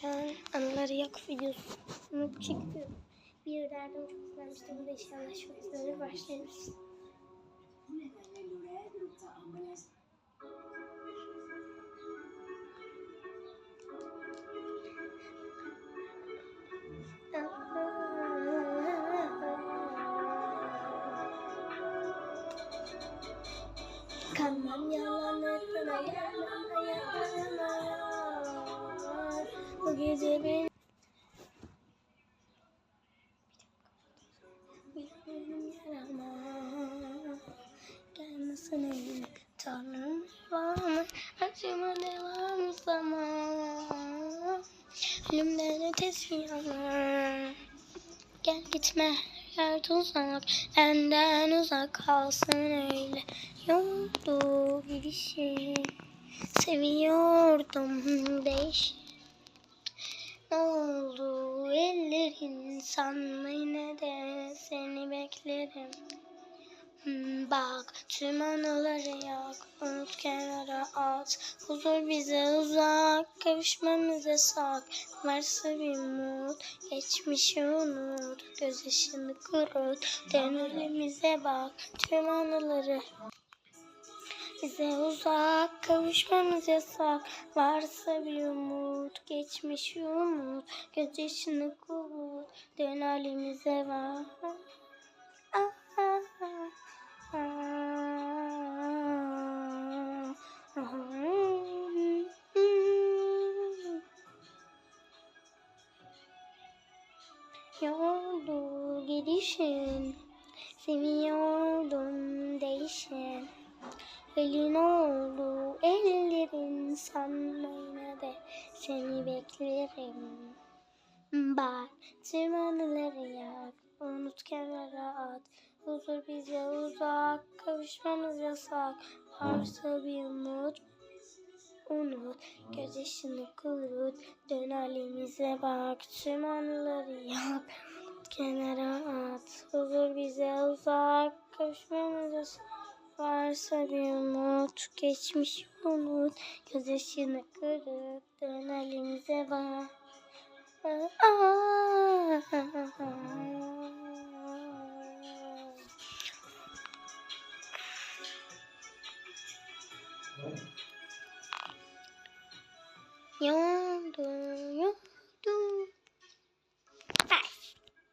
Şu an anıları yok videosunu çekiyorum. Bir derdim çok güzelmişti. Bu da inşallah çok güzel başlarız. Kanmam yalanlarına gece yarama Gelmesin elim Tanrım var mı? Acıma devam zaman Ölümden ötesi yana Gel gitme yer uzak Benden uzak kalsın öyle Yoldu gidişi Seviyordum değiş Ne oldu? Ellerin sanma yine de seni beklerim. Hmm, Bak tüm anıları yak Unut kenara at. Huzur bize uzak Kavuşmamız yasak Varsa bir umut Geçmişi unut. Göz yaşını kurut Dön önümüze bak. Tüm anıları bize uzak kavuşmamız yasak. Varsa bir umut Geçmişi umut. Göz yaşını kurut Dön halimize ah. Yoldu gidişin. Seviyordum değişin Elin oldu ellerin sanma yine de seni beklerim. Bak tüm anıları yak, unut kenara at. Huzur bize uzak, kavuşmamız yasak. Varsa bir umut, unut. Göz yaşını kurut, dön halimize bak. Tüm anıları yak, unut kenara at. Huzur bize uzak, kavuşmamız yasak. Varsa bir umut, geçmiş unut, göz yaşını kırıp dön halimize bak.